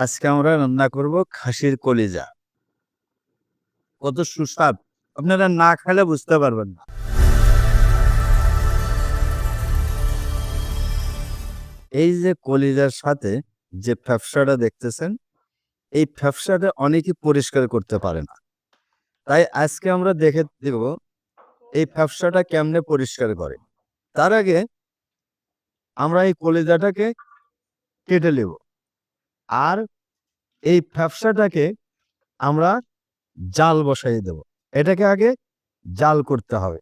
আজকে আমরা রান্না করব খাসির কলিজা। কত সুস্বাদ। আপনারা না খেলে বুঝতে পারবেন না। এই যে কলিজার সাথে যে ফ্যাপসাটা দেখতেছেন, এই ফ্যাপসাটা অনেকেই পরিষ্কার করতে পারে না। তাই আজকে আমরা দেখে দেব এই ফ্যাপসাটা কেমনে পরিষ্কার করে। তার আগে আমরা এই কলিজাটাকে কেটে নেব। আর এই ফ্যাপসাটাকে আমরা জাল বসাই দেব। এটাকে আগে জাল করতে হবে।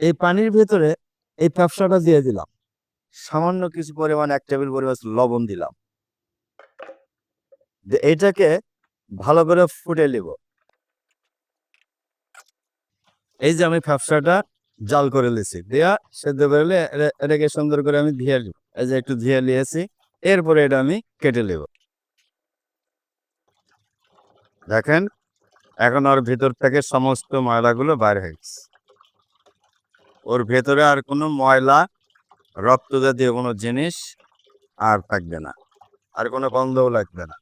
এই পানির ভেতরে এই ফ্যাপসাটা দিয়ে দিলাম। সামান্য কিছু পরিমাণ এক টেবিল পরিমাণ লবণ দিলাম। এটাকে ভালো করে ফুটে নিব। এই যে আমি ফ্যাপসাটা জাল করে নিয়েছি দিয়া সেদ্ধ করে এটাকে সুন্দর করে আমি ধুয়ে নিব। এই যে একটু ধুয়ে নিয়েছি, এরপরে এটা আমি কেটে নেব। দেখেন, এখন ওর ভিতর থেকে সমস্ত ময়লাগুলো বাইর হয়ে গেছে। ওর ভেতরে আর কোনো ময়লা, রক্ত জাতীয় কোনো জিনিস আর থাকবে না। আর কোনো গন্ধও লাগবে না।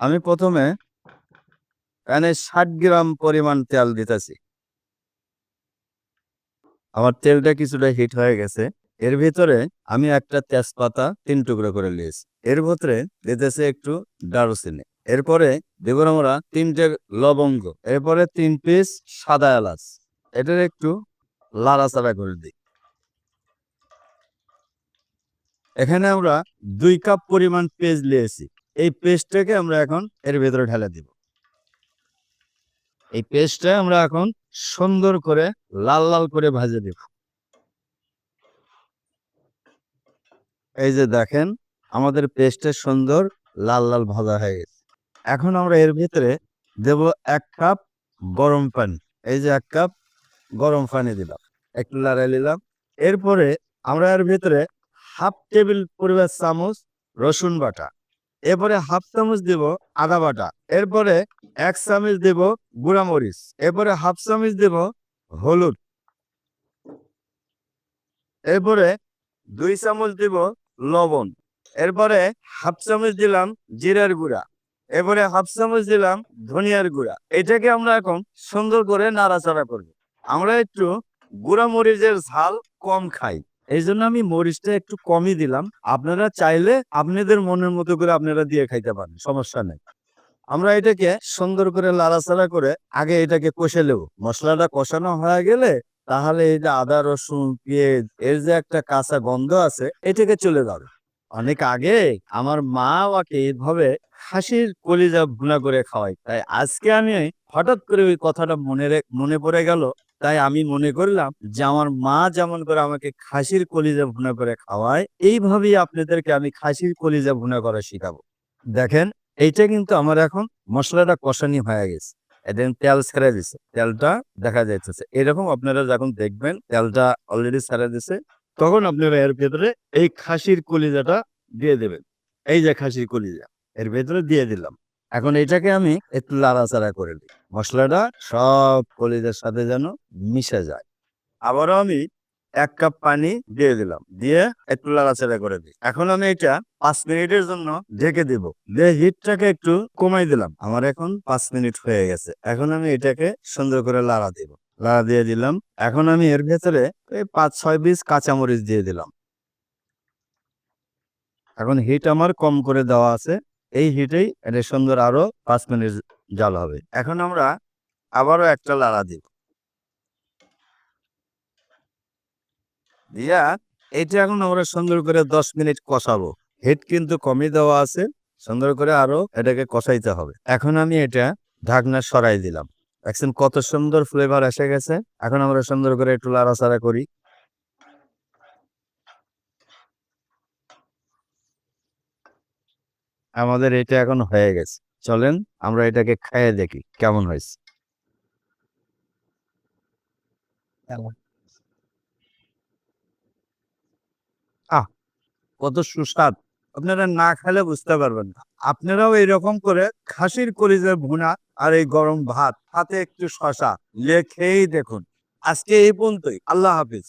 আমি প্রথমে এখানে ষাট গ্রাম পরিমাণ তেল দিতেছি। আমার তেলটা কিছুটা হিট হয়ে গেছে। এর ভিতরে আমি একটা তেজপাতা তিন টুকরো করে নিয়েছি। এর ভিতরে দিতেছে একটু দারুচিনি। এরপরে দেব আমরা তিনটে লবঙ্গ। এরপরে তিন পিস সাদা এলাচ। এটার একটু লাড়াচাড়া করে দিই। এখানে আমরা দুই কাপ পরিমাণ পেঁয়াজ নিয়েছি। এই পেস্টটাকে আমরা এখন এর ভেতরে ঢেলে দিব। এই পেস্টটা আমরা এখন সুন্দর করে লাল লাল করে ভাজে দেব। এই যে দেখেন, আমাদের পেস্টটা সুন্দর লাল লাল ভাজা হয়ে গেছে। এখন আমরা এর ভিতরে দেব এক কাপ গরম পানি। এই যে এক কাপ গরম পানি দিলাম, একটু লাড়াই নিলাম। এরপরে আমরা এর ভিতরে হাফ টেবিল পরিবার চামচ রসুন বাটা। এরপরে হাফ চামচ দিব আদা বাটা, এরপরে এক চামচ দেব গুঁড়া মরিচ এরপরে হাফ চামচ দেব হলুদ, এরপরে দুই চামচ দিব লবণ, এরপরে হাফ চামচ দিলাম জিরার গুঁড়া, এরপরে হাফ চামচ দিলাম ধনিয়ার গুঁড়া, এটাকে আমরা এখন সুন্দর করে নাড়াচাড়া করব। আমরা একটু গুঁড়া মরিচের ঝাল কম খাই। এই জন্য আমি মরিচটা একটু কমই দিলাম। আপনারা চাইলে আপনাদের মনের মতো করে আপনারা দিয়ে খাইতে পারেন, সমস্যা নেই। আমরা এটাকে সুন্দর করে লাড়াচাড়া করে আগে এটাকে কষে নেব। মশলাটা কষানো হয়ে গেলে তাহলে এই যে আদা, রসুন, পেঁয়াজ, এর যে একটা কাঁচা গন্ধ আছে, এটাকে চলে যাবে। অনেক আগে আমার মা আমাকে এইভাবে হাসির কলিজা ভুনা করে খাওয়াই তাই আজকে আমি হঠাৎ করে ওই কথাটা মনে মনে পড়ে গেল তাই আমি মনে করলাম যে আমার মা যেমন করে আমাকে খাসির কলিজা ভুনা করে খাওয়ায়, এইভাবেই আপনাদেরকে আমি খাসির কলিজা ভুনা করা শিখাবো। দেখেন, এইটা কিন্তু আমার এখন মশলাটা কষানি হয়ে গেছে। এদিন তেল ছেড়ে দিছে। তেলটা দেখা যাইতেছে। এরকম আপনারা যখন দেখবেন, তেলটা অলরেডি ছেড়ে দিছে, তখন আপনারা এর ভেতরে এই খাসির কলিজাটা দিয়ে দেবেন। এই যে খাসির কলিজা, এর ভেতরে দিয়ে দিলাম। এখন এটাকে আমি একটু লাড়াচাড়া করে দিই মশলাটা সব কলিজার সাথে যেন মিশে যায়। আবারও আমি এক কাপ পানি দিয়ে দিলাম। দিয়ে একটু লাড়াচাড়া করে দিই এখন আমি এটা পাঁচ মিনিটের জন্য ঢেকে দিব। দিয়ে হিটটাকে একটু কমাই দিলাম। আমার এখন পাঁচ মিনিট হয়ে গেছে। এখন আমি এটাকে সুন্দর করে লাড়া দিব। লাড়া দিয়ে দিলাম। এখন আমি এর ভেতরে এই পাঁচ, ছয় পিস কাঁচামরিচ দিয়ে দিলাম। এখন হিট আমার কম করে দেওয়া আছে। এই হিটেই এটা সুন্দর আরও পাঁচ মিনিট জাল হবে। এখন আমরা আবারও একটা লাড়া দিব। দিয়া এটা এখন আমরা সুন্দর করে দশ মিনিট কষাবো। হিট কিন্তু কমই দেওয়া আছে, সুন্দর করে আরও এটাকে কষাইতে হবে। এখন আমি এটা ঢাকনা সরাই দিলাম। দেখছেন কত সুন্দর ফ্লেভার এসে গেছে। এখন আমরা সুন্দর করে একটু লাড়াচাড়া করি। আমাদের এটা এখন হয়ে গেছে। চলেন আমরা এটাকে খাইয়ে দেখি কেমন হয়েছে? আহ কত সুস্বাদ। আপনারা না খেলে বুঝতে পারবেন না। আপনারাও এরকম করে খাসির কলিজার ভুনা আর এই গরম ভাত হাতে একটু শশা লে খেয়েই দেখুন। আজকে এই পর্যন্তই। আল্লাহ হাফিজ।